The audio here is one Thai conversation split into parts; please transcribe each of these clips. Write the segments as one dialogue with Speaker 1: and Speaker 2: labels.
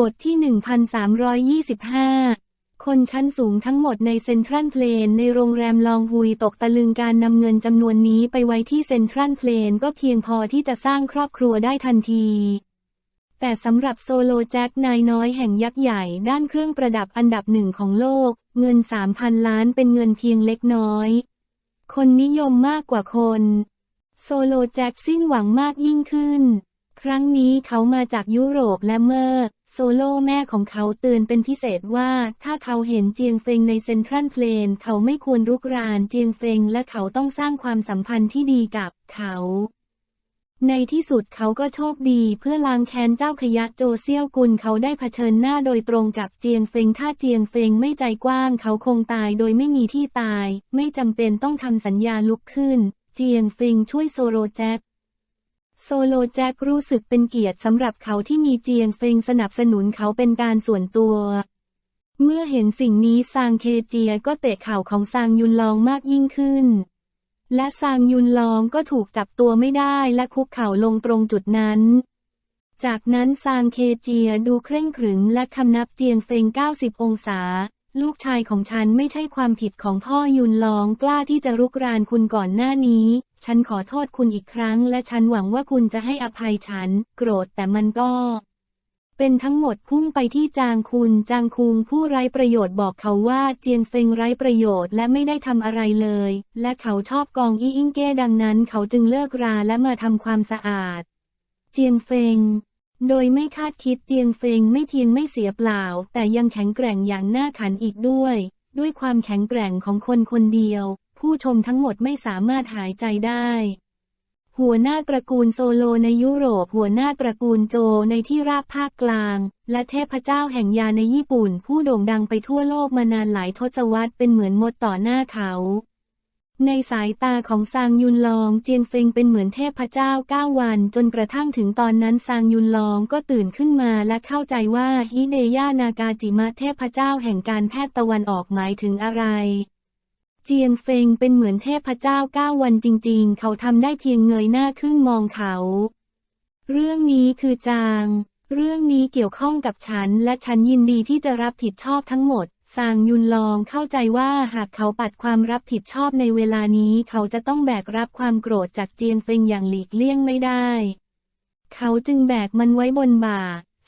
Speaker 1: บทที่ 1325 คนชั้นสูงทั้งหมดในเซ็นทรัลเพลนในโรงแรมลองฮุยตกตะลึงการนำเงินจำนวนนี้ไปไว้ที่เซ็นทรัลเพลนก็เพียงพอที่จะสร้างครอบครัวได้ทันที แต่สำหรับโซโลแจ็คนายน้อยแห่งยักษ์ใหญ่ด้านเครื่องประดับอันดับหนึ่งของโลก เงิน 3,000 ล้านเป็นเงินเพียงเล็กน้อย คนนิยมมากกว่าคน โซโลแจ็คสิ้นหวังมากยิ่งขึ้น ครั้งนี้เขามาจากยุโรปและเมื่อ โซโล่แม่ของเขาเตือนเป็นพิเศษว่า ถ้าเขาเห็นเจียงเฟงในเซ็นทรัลเพลน เขาไม่ควรรุกรานเจียงเฟงและเขาต้องสร้างความสัมพันธ์ที่ดีกับเขา ในที่สุดเขาก็โชคดีเพื่อล้างแค้นเจ้าขยะโจเซี่ยวกุลเขาได้เผชิญหน้าโดยตรงกับเจียงเฟงถ้าเจียงเฟงไม่ใจกว้าง เขาคงตายโดยไม่มีที่ตาย ไม่จำเป็นต้องทำสัญญาลุกขึ้น เจียงเฟงช่วยโซโลแจ็ค โซโลแจ็ครู้สึกเป็นเกียรติสำหรับเขาที่มีเจียงเฟงสนับสนุนเขาเป็นการส่วนตัว เมื่อเห็นสิ่งนี้ซางเคเจียก็เตะเข่าของซางยุนลองมากยิ่งขึ้น และซางยุนลองก็ถูกจับตัวไม่ได้และคุกเข่าลงตรงจุดนั้น จากนั้นซางเคเจียดูเคร่งขรึมและคำนับเจียงเฟง90 องศา ลูกชายของฉันไม่ใช่ความผิดของพ่อยุนลองกล้าที่จะรุกรานคุณก่อนหน้านี้ ฉันขอโทษคุณอีกครั้ง และฉันหวังว่าคุณจะให้อภัยฉัน โกรธแต่มันก็ เป็นทั้งหมดพุ่งไปที่จางคุณ จางคุงผู้ไร้ประโยชน์บอกเขาว่าเจียงเฟงไร้ประโยชน์และไม่ได้ทำอะไรเลย และเขาชอบกองอี้อิงเก้ดังนั้น เขาจึงเลิกราและมาทำความสะอาด เจียงเฟงโดยไม่คาดคิดเจียงเฟงไม่เพียงไม่เสียเปล่า แต่ยังแข็งแกร่งอย่างน่าขันอีกด้วย ด้วยความแข็งแกร่งของคนคนเดียว ผู้ชมทั้งหมดไม่สามารถหายใจได้หัวหน้าตระกูลโซโลในยุโรป หัวหน้าตระกูลโจในที่ราบภาคกลาง และเทพเจ้าแห่งยาในญี่ปุ่น ผู้โด่งดังไปทั่วโลกมานานหลายทศวรรษเป็นเหมือนมดต่อหน้าเขา ในสายตาของซางยุนลองเจียงเฟงเป็นเหมือนเทพเจ้าเก้าวัน จนกระทั่งถึงตอนนั้นซางยุนลองก็ตื่นขึ้นมาและเข้าใจว่าฮิเดยานากาจิมะเทพเจ้าแห่งการแพทย์ตะวันออกหมายถึงอะไร เจียงเฟงเป็นเหมือนเทพเจ้าเก้าวันจริง ๆ เขาทำได้เพียงเงยหน้าขึ้นมองเขา เรื่องนี้คือจาง เรื่องนี้เกี่ยวข้องกับฉัน และฉันยินดีที่จะรับผิดชอบทั้งหมดซางยุนลองเข้าใจว่าหากเขาปัดความรับผิดชอบในเวลานี้ เขาจะต้องแบกรับความโกรธจากเจียงเฟงอย่างหลีกเลี่ยงไม่ได้ เขาจึงแบกมันไว้บนบ่า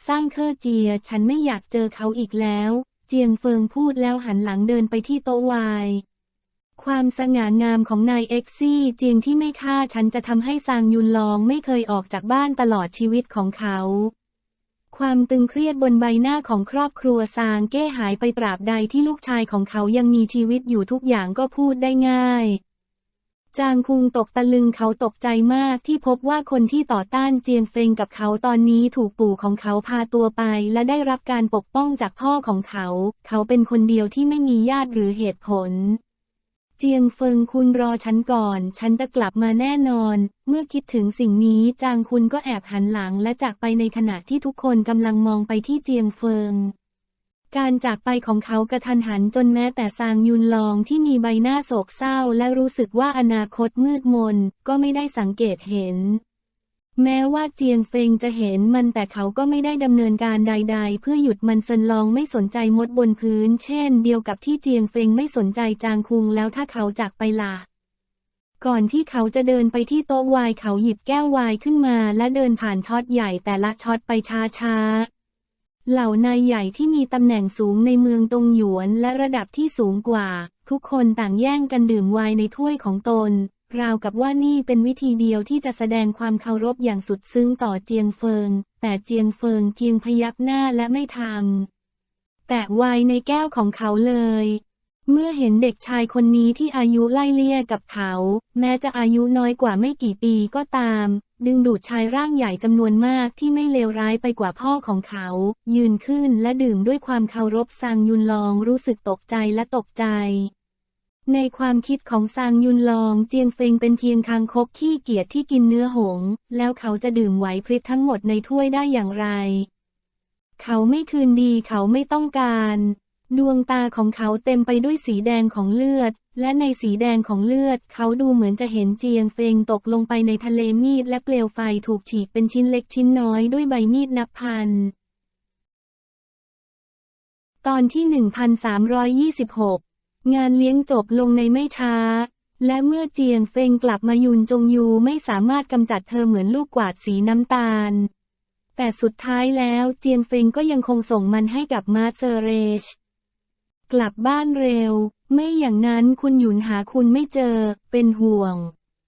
Speaker 1: สร้างเคอเจีย ฉันไม่อยากเจอเขาอีกแล้ว เจียงเฟิงพูดแล้วหันหลังเดินไปที่โต๊ะวาย ความสง่างามของนายเอ็กซี่เจียงที่ไม่ฆ่าฉันจะทำให้ซางยุนลองไม่เคยออกจากบ้านตลอดชีวิตของเขา ความตึงเครียดบนใบหน้าของครอบครัวซางเก้หายไปตราบใดที่ลูกชายของเขายังมีชีวิตอยู่ทุกอย่างก็พูดได้ง่าย จางคุงตกตะลึงเขาตกใจมากที่พบว่าคนที่ต่อต้านเจียงเฟงกับเขาตอนนี้ถูกปู่ของเขาพาตัวไป และได้รับการปกป้องจากพ่อของเขา เขาเป็นคนเดียวที่ไม่มีญาติหรือเหตุผล เจียงเฟิงคุณรอฉันก่อน ฉันจะกลับมาแน่นอน เมื่อคิดถึงสิ่งนี้จางคุณก็แอบหันหลังและจากไปในขณะที่ทุกคนกำลังมองไปที่เจียงเฟิง การจากไปของเขากระทันหันจนแม้แต่ซางยุนลองที่มีใบหน้าโศกเศร้าและรู้สึกว่าอนาคตมืดมนก็ไม่ได้สังเกตเห็น แม้ว่าเจียงเฟงจะเห็นมันแต่เขาก็ไม่ได้ดำเนินการใด ๆ เพื่อหยุดมันเซินลองไม่สนใจมดบนพื้น เช่น เดียวกับที่เจียงเฟงไม่สนใจจางคุงแล้วถ้าเขาจากไปล่ะก่อนที่เขาจะเดินไปที่โต๊ะวายเขาหยิบแก้ววายขึ้นมาและเดินผ่านช็อตใหญ่แต่ละช็อตไปช้าๆ เหล่านายใหญ่ที่มีตำแหน่งสูงในเมืองตงหยวนและระดับที่สูงกว่า ทุกคนต่างแย่งกันดื่มไวน์ในถ้วยของตน ราวกับว่านี่เป็นวิธีเดียวที่จะแสดงความเคารพอย่างสุดซึ้งต่อเจียงเฟิง แต่เจียงเฟิงเพียงพยักหน้าและไม่ทำ แต่ไวน์ในแก้วของเขาเลย เมื่อเห็นเด็กชายคนนี้ที่อายุไล่เลี่ยกับเขา แม้จะอายุน้อยกว่าไม่กี่ปีก็ตาม ดึงดูดชายร่างใหญ่จำนวนมากที่ไม่เลวร้ายไปกว่าพ่อของเขา ยืนขึ้นและดื่มด้วยความเคารพซางยุนลองรู้สึกตกใจและตกใจ ในความคิดของซางยุนลองเจียงเฟงเป็นเพียงคางคกขี้เกียจที่กินเนื้อหง แล้วเขาจะดื่มไหวพริบทั้งหมดในถ้วยได้อย่างไร เขาไม่คืนดีเขาไม่ต้องการ ดวงตาของเขาเต็มไปด้วยสีแดงของเลือด และในสีแดงของเลือด เขาดูเหมือนจะเห็นเจียงเฟงตกลงไปในทะเลมีดและเปลวไฟถูกฉีกเป็นชิ้นเล็กชิ้นน้อยด้วยใบมีดนับพันตอนที่ 1326 งานเลี้ยงจบลงในไม่ช้า และเมื่อเจียงเฟงกลับมายุนจงยูไม่สามารถกำจัดเธอเหมือนลูกกวาดสีน้ำตาล แต่สุดท้ายแล้วเจียงเฟงก็ยังคงส่งมันให้กับมาเซเรช กลับบ้านเร็ว ไม่อย่างนั้นคุณหยุนหาคุณไม่เจอ เป็นห่วง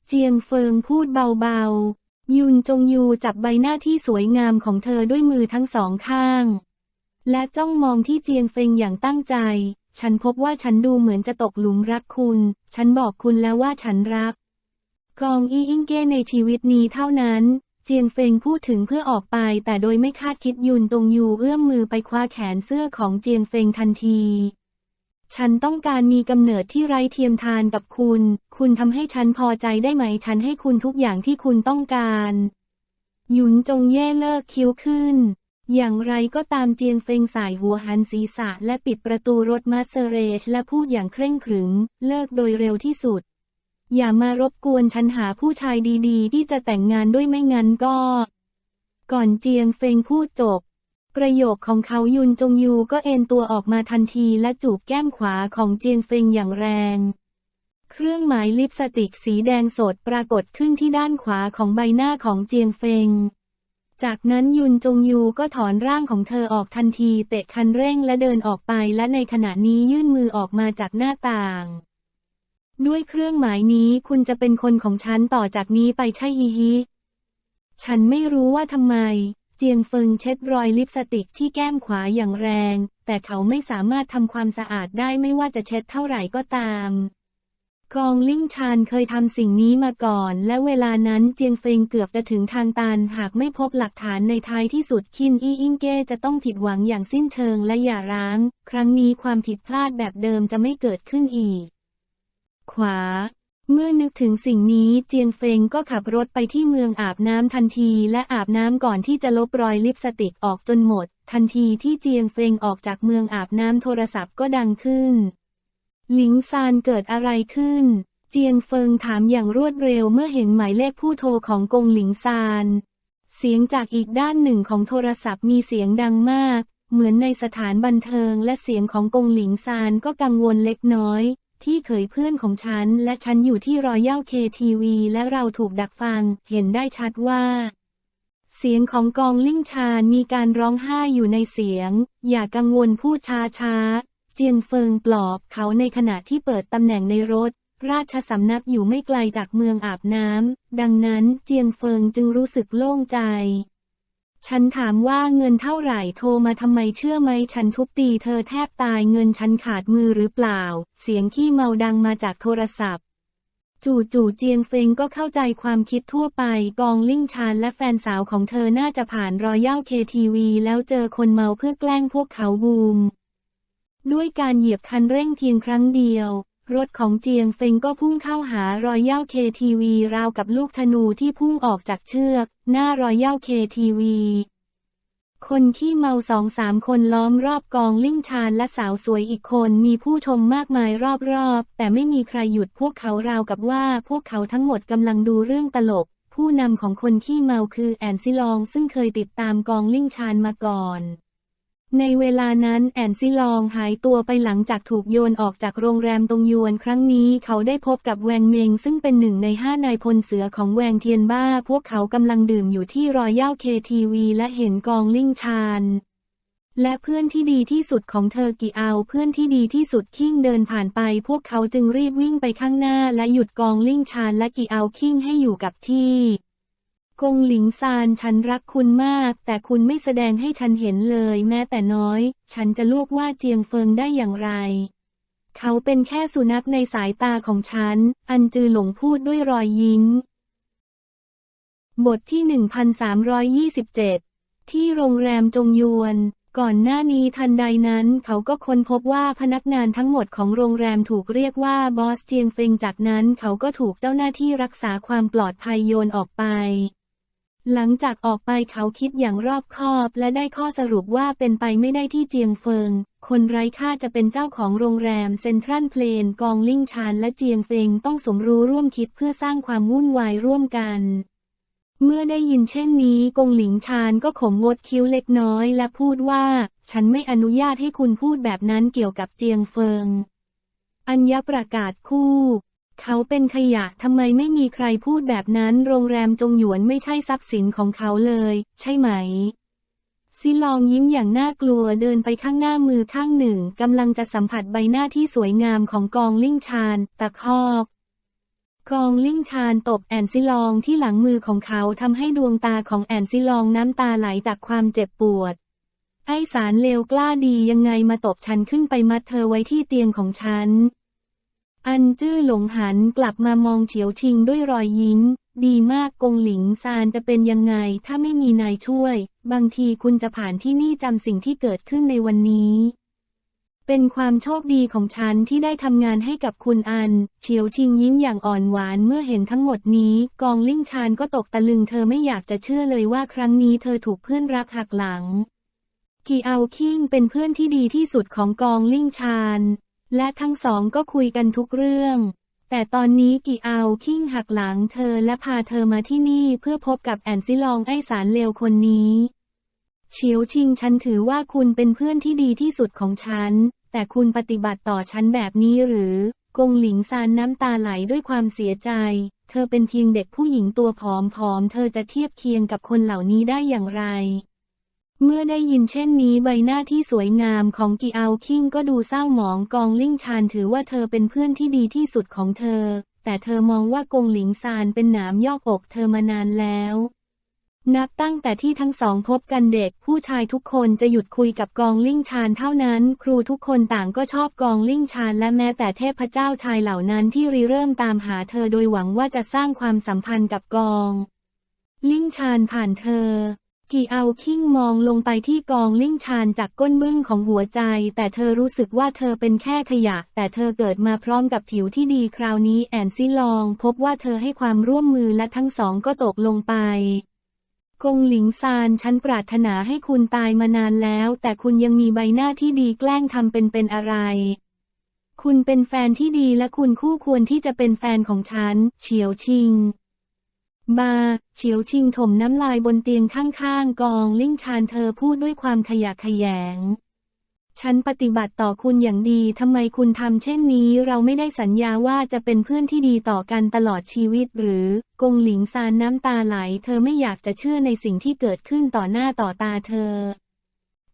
Speaker 1: เจียงเฟิงพูดเบาๆ ยุนจงยูจับใบหน้าที่สวยงามของเธอด้วยมือทั้งสองข้าง และจ้องมองที่เจียงเฟงอย่างตั้งใจ ฉันพบว่าฉันดูเหมือนจะตกหลุมรักคุณ ฉันบอกคุณแล้วว่าฉันรัก กองอีอิงเก้ในชีวิตนี้เท่านั้น เจียงเฟงพูดถึงเพื่อออกไป แต่โดยไม่คาดคิดยุนตงยูเอื้อมมือไปคว้าแขนเสื้อของเจียงเฟงทันที ฉันต้องการมีกำเนิดที่ไร้เทียมทานกับคุณ คุณทำให้ฉันพอใจได้ไหม ฉันให้คุณทุกอย่างที่คุณต้องการ หยุนจงเย่เลิกคิ้วขึ้น อย่างไรก็ตามเจียงเฟงสายหัวหันศีรษะและปิดประตูรถมาสเซเรชและพูดอย่างเคร่งขรึม เลิกโดยเร็วที่สุด อย่ามารบกวนฉันหาผู้ชายดีๆ ที่จะแต่งงานด้วยไม่งั้นก็ ก่อนเจียงเฟงพูดจบ ประโยคของเขายุนจงยูก็เอนตัวออกมาทันทีและจูบแก้มขวาของเจียงเฟงอย่างแรง เครื่องหมายลิปสติกสีแดงสดปรากฏขึ้นที่ด้านขวาของใบหน้าของเจียงเฟง จากนั้นยุนจงยูก็ถอนร่างของเธอออกทันทีเตะคันเร่งและเดินออกไปและในขณะนี้ยื่นมือออกมาจากหน้าต่าง ด้วยเครื่องหมายนี้คุณจะเป็นคนของฉันต่อจากนี้ไปใช่ฮีฮีฉันไม่รู้ว่าทำไม เจียงเฟิงเช็ดรอยลิปสติกที่แก้มขวาอย่างแรง แต่เขาไม่สามารถทำความสะอาดได้ไม่ว่าจะเช็ดเท่าไหร่ก็ตาม กองลิ่งชานเคยทำสิ่งนี้มาก่อน และเวลานั้นเจียงเฟิงเกือบจะถึงทางตันหากไม่พบหลักฐานในท้ายที่สุดคินอี้อิงเก้จะต้องผิดหวังอย่างสิ้นเชิงและอย่าร้าง ครั้งนี้ความผิดพลาดแบบเดิมจะไม่เกิดขึ้นอีก ขวา เมื่อนึกถึงสิ่งนี้เจียงเฟงก็ขับรถไปที่เมืองอาบน้ำทันที และอาบน้ำก่อนที่จะลบรอยลิปสติกออกจนหมด ทันทีที่เจียงเฟงออกจากเมืองอาบน้ำโทรศัพท์ก็ดังขึ้น หลิงซานเกิดอะไรขึ้น เจียงเฟิงถามอย่างรวดเร็วเมื่อเห็นหมายเลขผู้โทรของกงหลิงซาน เสียงจากอีกด้านหนึ่งของโทรศัพท์มีเสียงดังมาก เหมือนในสถานบันเทิงและเสียงของกงหลิงซานก็กังวลเล็กน้อย ที่เขยเพื่อนของฉันและฉันอยู่ที่รอยัลเคทีวีและเราถูกดักฟัง เห็นได้ชัดว่าเสียงของกองลิ่งชานมีการร้องไห้อยู่ในเสียง อย่ากังวลพูดช้าช้า เจียงเฟิงปลอบเขาในขณะที่เปิดตำแหน่งในรถ ราชสำนักอยู่ไม่ไกลจากเมืองอาบน้ำดังนั้นเจียงเฟิงจึงรู้สึกโล่งใจ ฉันถามว่าเงินเท่าไหร่โทรมาทำไมเชื่อไหมฉันทุบตีเธอแทบตายเงินฉันขาดมือหรือเปล่า เสียงขี้เมาดังมาจากโทรศัพท์จู่ๆเจียงเฟงก็เข้าใจความคิดทั่วไปกองลิ่งชานและแฟนสาวของเธอน่าจะผ่านรอยัลเคทีวีแล้วเจอคนเมาเพื่อแกล้งพวกเขาบูม ด้วยการเหยียบคันเร่งเพียงครั้งเดียว รถของเจียงเฟงก็พุ่งเข้าหารอยัลเคทีวีราวกับลูกธนูที่พุ่งออกจากเชือก หน้ารอยัลเคทีวีคนขี้เมาสองสามคนล้อมรอบกองลิ่งชานและสาวสวยอีกคนมีผู้ชมมากมายรอบๆ แต่ไม่มีใครหยุดพวกเขาราวกับว่าพวกเขาทั้งหมดกำลังดูเรื่องตลก ผู้นำของคนขี้เมาคือแอนซิลองซึ่งเคยติดตามกองลิ่งชานมาก่อน ในเวลานั้นแอนซิลองหายตัวไปหลังจากถูกโยนออกจากโรงแรมตรงยวนครั้งนี้เขาได้พบกับแวงเมงซึ่งเป็นหนึ่งในห้านายพลเสือของแวงเทียนบ้า พวกเขากำลังดื่มอยู่ที่รอยัลเคทีวีและเห็นกองลิ่งชานและเพื่อนที่ดีที่สุดของเธอกีเอาเพื่อนที่ดีที่สุดคิงเดินผ่านไป พวกเขาจึงรีบวิ่งไปข้างหน้าและหยุดกองลิ่งชานและกีเอาคิงให้อยู่กับที่ กงหลิงซานฉันรักคุณมาก แต่คุณไม่แสดงให้ฉันเห็นเลย แม้แต่น้อย ฉันจะลวกว่าเจียงเฟิงได้อย่างไร เขาเป็นแค่สุนัขในสายตาของฉัน อันจือหลงพูดด้วยรอยยิ้ม บทที่ 1327 ที่โรงแรมจงยวน ก่อนหน้านี้ทันใดนั้น เขาก็ค้นพบว่าพนักงานทั้งหมดของโรงแรมถูกเรียกว่าบอสเจียงเฟิงจากนั้นเขาก็ถูกเจ้าหน้าที่รักษาความปลอดภัยโยนออกไป หลังจากออกไปเขาคิดอย่างรอบคอบและได้ข้อสรุปว่าเป็นไปไม่ได้ที่เจียงเฟิง คนไร้ค่าจะเป็นเจ้าของโรงแรมเซ็นทรัลเพลนกองลิ่งชานและเจียงเฟิงต้องสมรู้ร่วมคิดเพื่อสร้างความวุ่นวายร่วมกัน เมื่อได้ยินเช่นนี้กงหลิงชานก็ขมงดคิ้วเล็กน้อยและพูดว่า ฉันไม่อนุญาตให้คุณพูดแบบนั้นเกี่ยวกับเจียงเฟิง อัญญประกาศคู่ เขาเป็นขยะทำไมไม่มีใครพูดแบบนั้น โรงแรมจงหยวนไม่ใช่ทรัพย์สินของเขาเลย ใช่ไหม ซิลองยิ้มอย่างน่ากลัวเดินไปข้างหน้ามือข้างหนึ่งกำลังจะสัมผัสใบหน้าที่สวยงามของกองลิ่งชานตะคอกกองลิ่งชานตบแอนซิลองที่หลังมือของเขาทำให้ดวงตาของแอนซิลองน้ำตาไหลจากความเจ็บปวด ไอสารเลวกล้าดียังไงมาตบฉันขึ้นไปมัดเธอไว้ที่เตียงของฉัน อันจื้อหลงหันกลับมามองเฉียวชิงด้วยรอยยิ้ม ดีมากกงหลิงซานจะเป็นยังไงถ้าไม่มีนายช่วย บางทีคุณจะผ่านที่นี่จำสิ่งที่เกิดขึ้นในวันนี้ เป็นความโชคดีของฉันที่ได้ทำงานให้กับคุณอัน เฉียวชิงยิ้มอย่างอ่อนหวานเมื่อเห็นทั้งหมดนี้ กองลิ่งชานก็ตกตะลึงเธอไม่อยากจะเชื่อเลยว่าครั้งนี้เธอถูกเพื่อนรักหักหลังกีเอาคิงเป็นเพื่อนที่ดีที่สุดของกองลิ่งชาน และทั้งสองก็คุยกันทุกเรื่อง แต่ตอนนี้กีเอาคิงหักหลังเธอและพาเธอมาที่นี่เพื่อพบกับแอนซิลองไอสารเลวคนนี้เฉียวชิงฉันถือว่าคุณเป็นเพื่อนที่ดีที่สุดของฉัน แต่คุณปฏิบัติต่อฉันแบบนี้หรือกงหลิงซานน้ำตาไหลด้วยความเสียใจ เธอเป็นเพียงเด็กผู้หญิงตัวผอมๆ เธอจะเทียบเคียงกับคนเหล่านี้ได้อย่างไร เมื่อได้ยินเช่นนี้ใบหน้าที่สวยงามของกีเอาคิงก็ดูเศร้าหมองกองลิ่งชานถือว่าเธอเป็นเพื่อนที่ดีที่สุดของเธอ แต่เธอมองว่ากงหลิงซานเป็นหนามยอกอกเธอมานานแล้ว นับตั้งแต่ที่ทั้งสองพบกันเด็ก ผู้ชายทุกคนจะหยุดคุยกับกองลิ่งชานเท่านั้น ครูทุกคนต่างก็ชอบกองลิ่งชานและแม้แต่เทพเจ้าชายเหล่านั้นที่ริเริ่มตามหาเธอโดยหวังว่าจะสร้างความสัมพันธ์กับกอง ลิ่งชานผ่านเธอ กี่เอาคิงมองลงไปที่กองลิ่งชานจากก้นบึ้งของหัวใจ แต่เธอรู้สึกว่าเธอเป็นแค่ขยะ แต่เธอเกิดมาพร้อมกับผิวที่ดีคราวนี้แอนซิลอง พบว่าเธอให้ความร่วมมือและทั้งสองก็ตกลงไปกงหลิงซานฉันปรารถนาให้คุณตายมานานแล้ว แต่คุณยังมีใบหน้าที่ดีแกล้งทำเป็นเป็นอะไร คุณเป็นแฟนที่ดีและคุณคู่ควรที่จะเป็นแฟนของฉัน เฉียวชิง บาเฉียวชิงถมน้ำลายบนเตียงข้างๆ กองลิ่งชานเธอพูดด้วยความขยะแขยง ฉันปฏิบัติต่อคุณอย่างดีทำไมคุณทำเช่นนี้ เราไม่ได้สัญญาว่าจะเป็นเพื่อนที่ดีต่อกันตลอดชีวิตหรือกงหลิงซานน้ำตาไหล เธอไม่อยากจะเชื่อในสิ่งที่เกิดขึ้นต่อหน้าต่อตาเธอ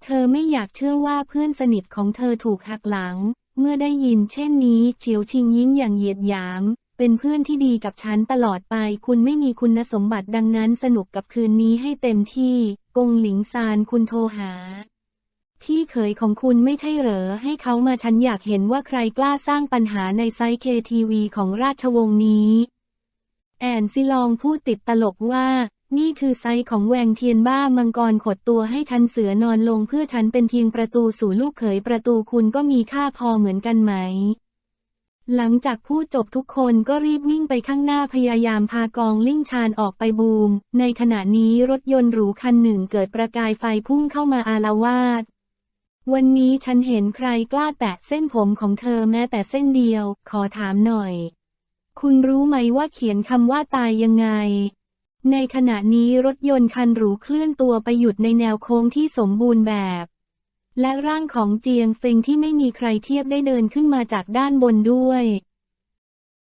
Speaker 1: เธอไม่อยากเชื่อว่าเพื่อนสนิทของเธอถูกหักหลัง เมื่อได้ยินเช่นนี้ เฉียวชิงยิ้มอย่างเหยียดหยาม เป็นเพื่อนที่ดีกับฉันตลอดไป คุณไม่มีคุณสมบัติดังนั้นสนุกกับคืนนี้ให้เต็มที่ กงหลิงซานคุณโทรหา พี่เขยของคุณไม่ใช่เหรอ ให้เขามาฉันอยากเห็นว่าใครกล้าสร้างปัญหาในไซต์เคทีวีของราชวงศ์นี้ แอนซิลองพูดติดตลกว่านี่คือไซต์ของแวงเทียนบ้ามังกรขดตัวให้ฉันเสือนอนลงเพื่อฉันเป็นเพียงประตูสู่ลูกเขยประตูคุณก็มีค่าพอเหมือนกันไหม หลังจากพูดจบทุกคนก็รีบวิ่งไปข้างหน้าพยายามพากองลิ่งชานออกไปบูม ในขณะนี้รถยนต์หรูคันหนึ่งเกิดประกายไฟพุ่งเข้ามาอาละวาด วันนี้ฉันเห็นใครกล้าแตะเส้นผมของเธอแม้แต่เส้นเดียว ขอถามหน่อย คุณรู้ไหมว่าเขียนคำว่าตายยังไง ในขณะนี้รถยนต์คันหรูเคลื่อนตัวไปหยุดในแนวโค้งที่สมบูรณ์แบบ และร่างของเจียงเฟิงที่ไม่มีใครเทียบได้เดินขึ้นมาจากด้านบนด้วย